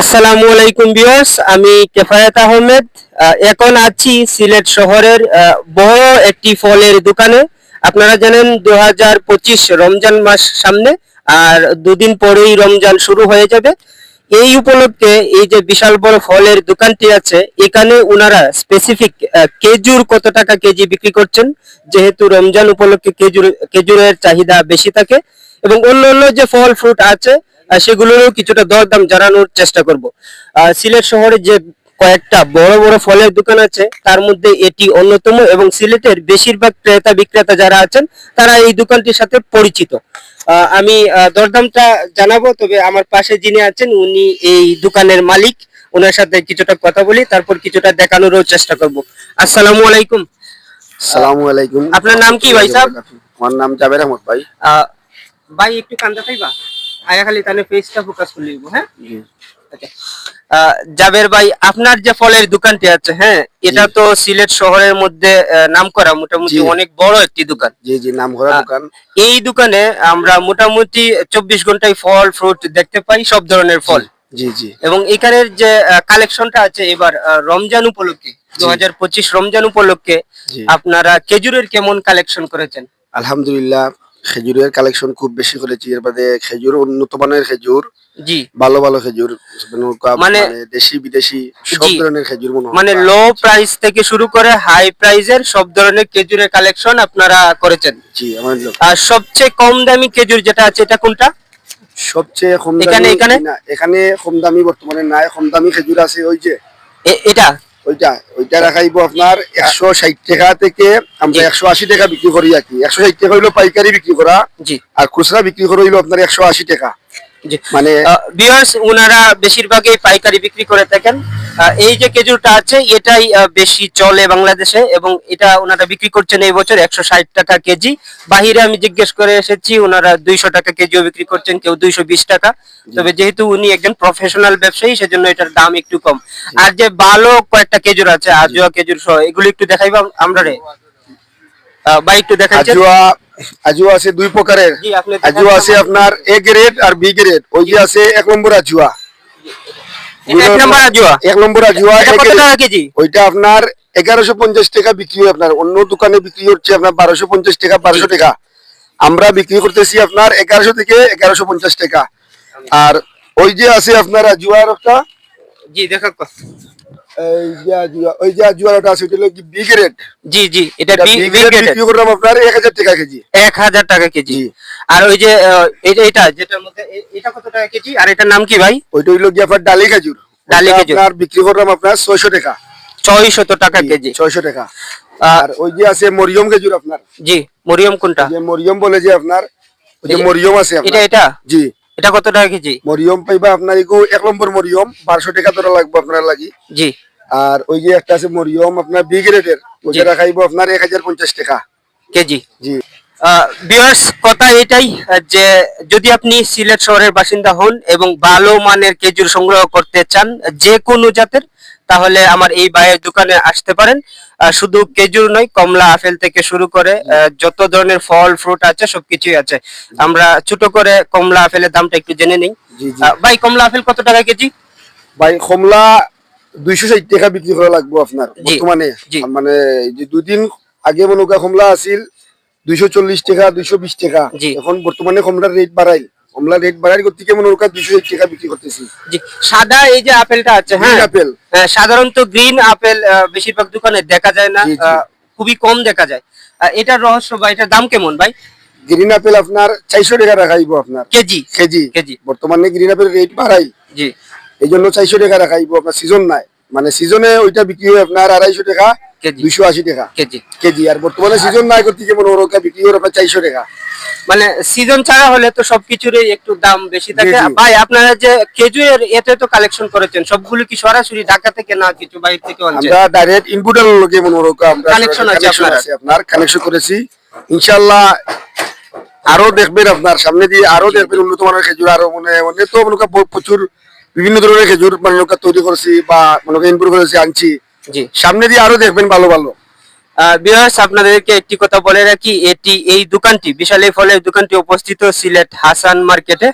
আসসালামু আলাইকুম ভিউয়ার্স আমি কেফায়েত আহমেদ। আহ, এখন আছি সিলেট শহরের বড় একটি ফলের দোকানে। আপনারা জানেন দু হাজার পঁচিশ রমজান মাস সামনে আর দুদিন পরেই রমজান শুরু হয়ে যাবে। এই উপলক্ষে এই যে বিশাল বড় ফলের দোকানটি আছে এখানে ওনারা স্পেসিফিক কেজুর কত টাকা কেজি বিক্রি করছেন যেহেতু রমজান উপলক্ষে খেজুর খেজুরের চাহিদা বেশি থাকে। এবং অন্য অন্য যে ফল ফ্রুট আছে সেগুলোরও কিছুটা দরদাম জানানোর চেষ্টা করব। সিলেট শহরে যে কয়েকটা বড় বড় ফলের দোকান আছে তার মধ্যে এটি অন্যতম এবং সিলেটের বেশিরভাগ ক্রেতা বিক্রেতা যারা আছেন তারা এই দোকানটির সাথে পরিচিত। আমি দরদামটা জানাব তবে আমার পাশে যিনি আছেন উনি এই দোকানের মালিক। ওনার সাথে কিছুটা কথা বলি তারপর কিছুটা দেখানোরও চেষ্টা করব। আসসালামু আলাইকুম। সালামু আলাইকুম। আপনার নাম কি ভাই সাহেব? আমার নাম জাবের আহমদ ভাই। ভাই একটু কান্দা পাইবা আয়া খালি তাহলে ফেসটা ফোকাস করে নিব হ্যাঁ? আচ্ছা। জাবের ভাই আপনার যে ফলের দোকানটি আছে হ্যাঁ এটা তো সিলেট শহরের মধ্যে নাম করা মোটামুটি অনেক বড় একটি দোকান। জি জি নাম করা দোকান। এই দোকানে আমরা মোটামুটি চব্বিশ ঘন্টায় ফল ফ্রুট দেখতে পাই সব ধরনের ফল। জি জি এবং এখানের যে কালেকশনটা আছে এবার রমজান উপলক্ষে দু হাজার পঁচিশ রমজান উপলক্ষে আপনারা খেজুরের কেমন কালেকশন করেছেন? আলহামদুলিল্লাহ খেজুরের কালেকশন খুব বেশি করেছি। এর বাদে খেজুর উন্নত মানের খেজুর জি। ভালো ভালো খেজুর মানে- মানে দেশি বিদেশি সব ধরনের খেজুর মনে মানে লো প্রাইস থেকে শুরু করে হাই প্রাইজের সব ধরনের খেজুরের কালেকশন আপনারা করেছেন। জি আমার আর সবচেয়ে কম দামি খেজুর যেটা আছে এটা কোনটা? সবচেয়ে কম এখানে- দামি এখানে? না এখানে কম দামি বর্তমানে নাই। কম দামি খেজুর আছে ওই যে। এটা? ওইটা ওইটা রাখাইব আপনার একশো ষাট টাকা থেকে আমরা একশো আশি টাকা বিক্রি করি আর কি। একশো ষাট টাকা হইল পাইকারি বিক্রি করা জি। আর খুচরা বিক্রি করা হইল আপনার একশো আশি টাকা। মানে বিয়ার্স ওনারা বেশিরভাগই পাইকারি বিক্রি করে থাকেন। এই যে খেজুরটা আছে এটাই বেশি চলে বাংলাদেশে এবং এটা ওনারা বিক্রি করছেন এই বছর একশো ষাট টাকা কেজি। বাহিরে আমি জিজ্ঞেস করে এসেছি ওনারা দুইশো টাকা কেজিও বিক্রি করছেন কেউ দুইশো বিশ টাকা। তবে যেহেতু উনি একজন প্রফেশনাল ব্যবসায়ী সেজন্য এটার দাম একটু কম। আর যে ভালো কয়েকটা খেজুর আছে আজুয়া খেজুর সহ এগুলো একটু দেখাইবা আমরা রে? ভাই একটু দেখাচ্ছেন আজুয়া আজুয়া আছে দুই প্রকারের। আজুয়া আছে আপনার এ গ্রেড আর বি গ্রেড ওই যে আছে এক নম্বর আজুয়া। এক নাম্বার আজুয়া? আজুয়া ওইটা আপনার এগারোশো পঞ্চাশ টাকা বিক্রি হয় আপনার। অন্য দোকানে বিক্রি হচ্ছে আপনার বারোশো পঞ্চাশ টাকা বারোশো টাকা। আমরা বিক্রি করতেছি আপনার এগারোশো থেকে এগারোশো পঞ্চাশ টাকা। আর ওই যে আছে আপনার আজুয়ার একটা জি দেখা আজুয়া ওই যে ওটা আছে ওইটা হলো বি গ্রেড জি জি এটা এটা বি বি বি গ্রেড বিক্রি করলাম আপনার এক হাজার টাকা কেজি। এক হাজার টাকা কেজি। আর ওই যে এটা এটা যেটার মধ্যে এটা কত টাকা কেজি? আর এটার নাম কি ভাই? ওইটা হইল গিয়ে আপনার ডালি খেজুর। ডালি খেজুর। আপনার বিক্রি করলাম আপনার ছয়শো টাকা। ছয়শত টাকা কেজি। ছয়শো টাকা। আর ওই যে আছে মরিয়ম খেজুর আপনার। জি মরিয়ম কোনটা? যে মরিয়ম বলে যে আপনার ওই যে মরিয়ম আছে এটা এটা? জি। এটা কত টাকা কেজি? মরিয়ম পাইবা আপনার এক নম্বর মরিয়ম বারোশো টাকা ধরা লাগবে আপনার লাগি। জি। আর ওই যে একটা আছে মরিয়ম আপনার বি গ্রেডের। ওইটা রাখাইব আপনার এক হাজার পঞ্চাশ টাকা। কেজি? জি। বিয়ার্স কথা এটাই যে যদি আপনি সিলেট শহরের বাসিন্দা হন এবং ভালো মানের খেজুর সংগ্রহ করতে চান যে কোনো জাতের তাহলে আমার এই ভাইয়ের দোকানে আসতে পারেন। শুধু খেজুর নয় কমলা আপেল থেকে শুরু করে যত ধরনের ফল ফ্রুট আছে সবকিছুই আছে। আমরা ছোট করে কমলা আপেলের দামটা একটু জেনে নিই। ভাই কমলা আপেল কত টাকা কেজি? ভাই কমলা দুইশো ষাট টাকা বিক্রি করা লাগবে আপনার বর্তমানে। মানে দুদিন আগে মনে কমলা আছিল দুইশো চল্লিশ টাকা দুইশো বিশ টাকা। এখন বর্তমানে কমলার রেট বাড়াই। কমলা রেট বাড়াই গতিকে মনে করা দুইশো ষাট টাকা বিক্রি করতেছি। সাদা এই যে আপেলটা আছে হ্যাঁ? আপেল সাধারণত গ্রিন আপেল বেশিরভাগ দোকানে দেখা যায় না খুবই কম দেখা যায়। এটার রহস্য বা এটার দাম কেমন ভাই? গ্রিন আপেল আপনার চারশো টাকা রাখাইব আপনার। কেজি। কেজি। কেজি। বর্তমানে গ্রিন আপেল রেট বাড়াই। জি। এই জন্য চারশো টাকা রাখাইব আপনার সিজন নাই। মানে সিজনে ওইটা বিক্রি হয় আপনার আড়াইশো টাকা দুইশো আশি টাকা। কেজি। কেজি। আর বর্তমানে সিজন নাই ওরকা বিক্রি হয় আপনার চারশো টাকা। মানে সিজন ছাড়া হলে তো সবকিছুরই একটু দাম বেশি থাকে। ভাই আপনারা যে খেজুরের এতে তো কালেকশন করেছেন সবগুলো কি সরাসরি ঢাকা থেকে না কিছু বাইরে থেকে আমরা ডাইরেক্ট ইনপুটের লোকে মনে Connection আছে আপনার? কানেকশন করেছি। ইনশাআল্লাহ আরও দেখবেন আপনার সামনে দিয়ে আরও দেখবেন উন্নত মানের খেজুর আরও মানে অনেক তো প্রচুর বিভিন্ন ধরনের খেজুর মানে তৈরি করেছি বা মনে ইনপুট করেছি আনছি। জি। সামনে দিয়ে আরও দেখবেন ভালো ভালো। বিহার্স আপনাদেরকে একটি কথা বলে রাখি এটি এই দোকানটি বিশাল এই ফলের দোকানটি অবস্থিত সিলেট হাসান মার্কেটে।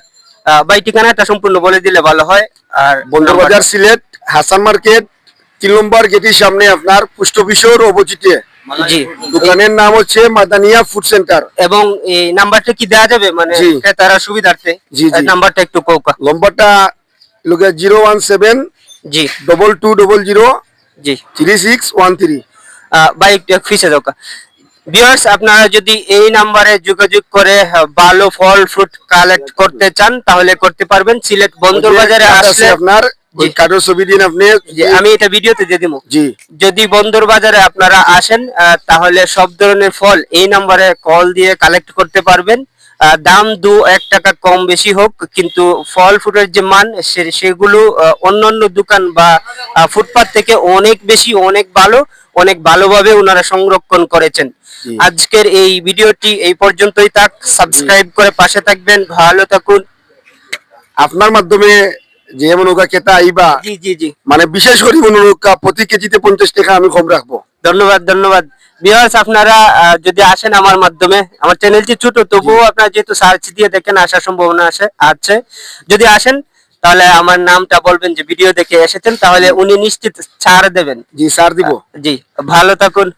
ঠিকানাটা সম্পূর্ণ বলে দিলে ভালো হয়। আর বন্দরবাজার সিলেট হাসান মার্কেট তিন নম্বর গেটের সামনে আপনার পোস্ট অফিসের অপোজিটে। জি। দোকানের নাম হচ্ছে মাদানিয়া ফুড সেন্টার। এবং এই নাম্বারটা কি দেওয়া যাবে? মানে। ক্রেতারা সুবিধার্থে। জি, জি। নাম্বারটা একটু কৌকা নম্বরটা লোকে জিরো ওয়ান সেভেন জি। ডবল টু ডবল জিরো জি। Three six one three. ভাই একটু ফিসে দাও ভিউয়ার্স আপনারা যদি এই নাম্বারে যোগাযোগ করে ভালো ফল ফ্রুট কালেক্ট করতে চান তাহলে করতে পারবেন। সিলেট বন্দর বাজারে আসলে আপনার জি। ছবি দিন আপনি। আমি এটা ভিডিওতে দিয়ে দিব। জি। যদি বন্দর বাজারে আপনারা আসেন তাহলে সব ধরনের ফল এই নাম্বারে কল দিয়ে কালেক্ট করতে পারবেন। দাম দু এক টাকা কম বেশি হোক কিন্তু ফল ফ্রুটের যে মান সেগুলো অন্য অন্যান্য দোকান বা ফুটপাত থেকে অনেক বেশি অনেক ভালো অনেক ভালোভাবে ওনারা সংরক্ষণ করেছেন। আজকের এই ভিডিওটি এই পর্যন্তই থাক। সাবস্ক্রাইব করে পাশে থাকবেন। ভালো থাকুন। আপনার মাধ্যমে যে মনোকা কেতা আইবা জি জি জি। মানে বিশেষ করে মনোকা প্রতি কেজিতে পঞ্চাশ টাকা আমি কম রাখব। ধন্যবাদ ধন্যবাদ। আপনারা যদি আসেন আমার মাধ্যমে আমার চ্যানেলটি ছোট তবুও আপনারা যেহেতু সার্চ দিয়ে দেখেন আসার সম্ভাবনা আছে আছে। যদি আসেন তাহলে আমার নামটা বলবেন যে ভিডিও দেখে এসেছেন তাহলে উনি নিশ্চিত ছাড় দেবেন। জি স্যার দিব। জি ভালো থাকুন।